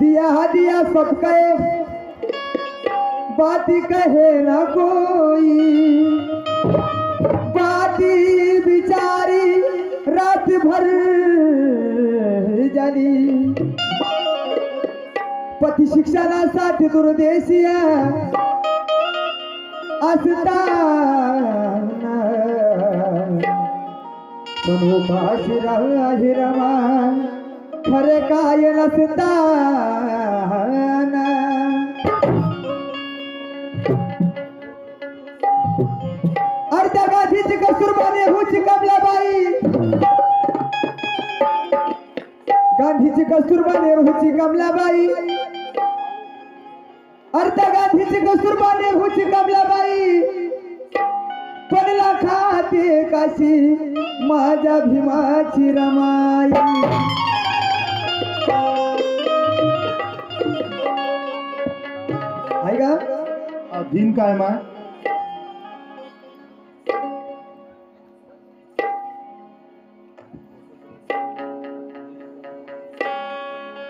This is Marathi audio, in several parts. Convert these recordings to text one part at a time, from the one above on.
दिया दिया सब कहे बाती कहे ना कोई। बाती बिचारी रात भर झाली पती शिक्षणासाठी दुर्देशिया। असताना पण उपाशी राहू रमा. खरे काय नसताना अर्ध्या गाठीची कसुरबाने हुची कमलाबाई. गांधीची कस्तुरबा नेहरूची कमलाबाई. अर्ध्या गांधीची कस्तुरबा नेहरूची कमलाबाई. पडला खाते काशी माझ्या भीमाची रमाई. दिन काय माय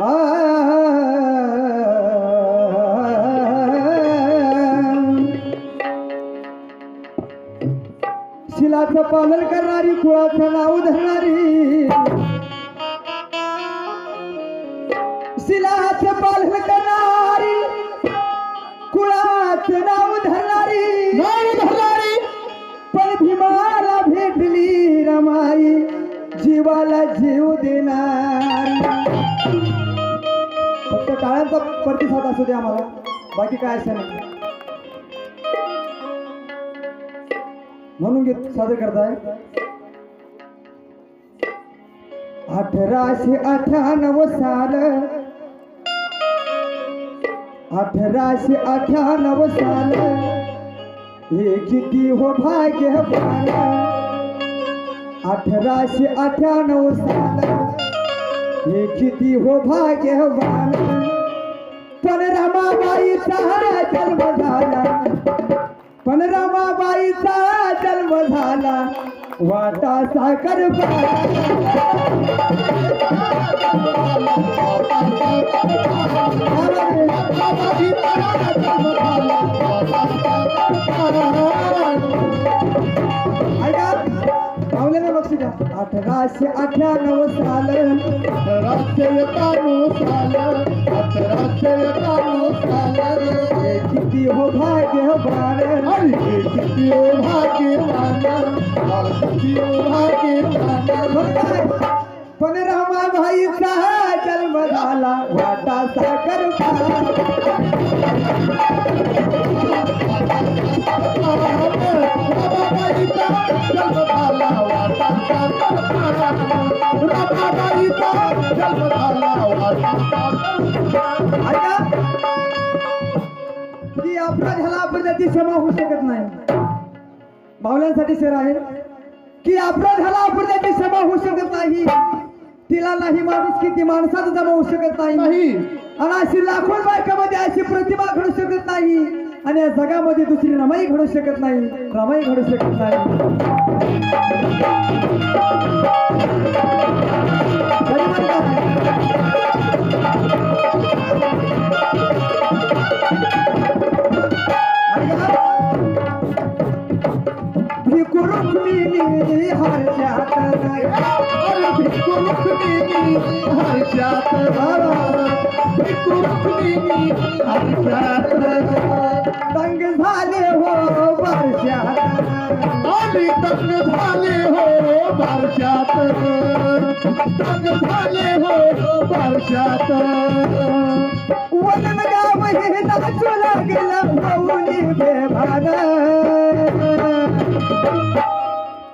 शिलाचं पालन करणारी कुळाचं नाव धरणारी. शिलाचं पालन करणारी कुळाचं नाव धरणारी. नाव धरणारी. पण भीमाला भेटली रमाई जीवाला जीव देणारी. फक्त टाळ्यांचा प्रतिसाद असू दे आम्हाला बाकी काय असं नाही. म्हणून गीत सादर करताय. अठराशे अठ्याण्णव साल. अठराशे अठ्याण्णव साल. हे किती हो भाग्यवान अठराशे अठ्याण्णव साल. हे किती हो भाग्यवान पण रमाबाईचा जन्म झाला. पण रमाबाईचा जन्म झाला. वाटा साखर पावलेलं द्या अठराशे अठ्याण्णव साल अठराशे एकाण्णव साल अठराशे एकाण्णव साल हे किती हो भाग्यवान अरे किती ओ भाग्यवान किती ओ भाग्यवान पण रमाबाईचा जन्म झाला वाटा साखर अपराधाची क्षमा होऊ शकत नाही. भावल्यांसाठी शेर आहे की अपराध ह्याला अपराधाची क्षमा होऊ शकत नाही. तिला नाही माणूस की ती माणसात जमा होऊ शकत नाही. नाही. आणि अशी लाखो बायकामध्ये अशी प्रतिभा घडू शकत नाही. आणि या जगामध्ये दुसरी रमाई घडू शकत नाही. रमाई घडू शकत नाही. दंग झाले हो वर्षात झाले हो बारशात झाले हो बारशात वदन गाव हे नाचू लागलं मौली बेभान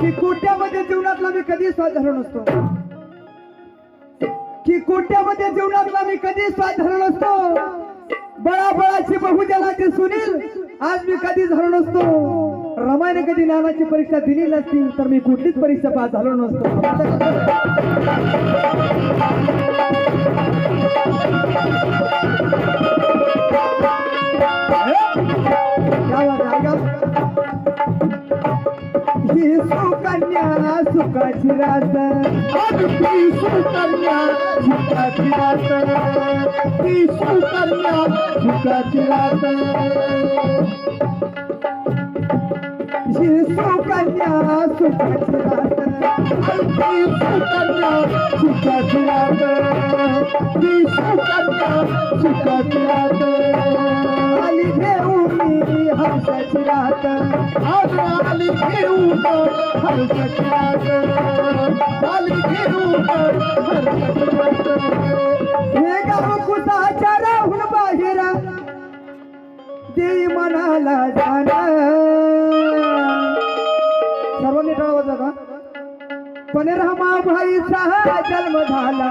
की कोट्यामध्ये जीवनातला मी कधी स्वाद झालो नसतो. की कोट्यामध्ये जीवनातला मी कधी स्वाद झालो नसतो. बळाबळाची बहुजनाची सुनील आज मी कधी झालो नसतो. रमाने कधी ज्ञानाची परीक्षा दिली नसती तर मी कुठलीच परीक्षा पास झालो नसतो. ही सुकन्या सुखाची रात. ती सुकन्या सुखाची रात. ती सुकन्या सुखाची रात. सुकन्या सुखाची रात. ती सुकन्या सुखाची रात. ती सुकन्या सुखाची रात. आली घेऊन मी रात आज आली घेऊन हर्षची रात आली घेऊन हर्षची रात हे गाव कुसाच्या राहून बाहेर देई मनाला जाण सर्वांनी टाळा का पण रमाबाईचा जन्म झाला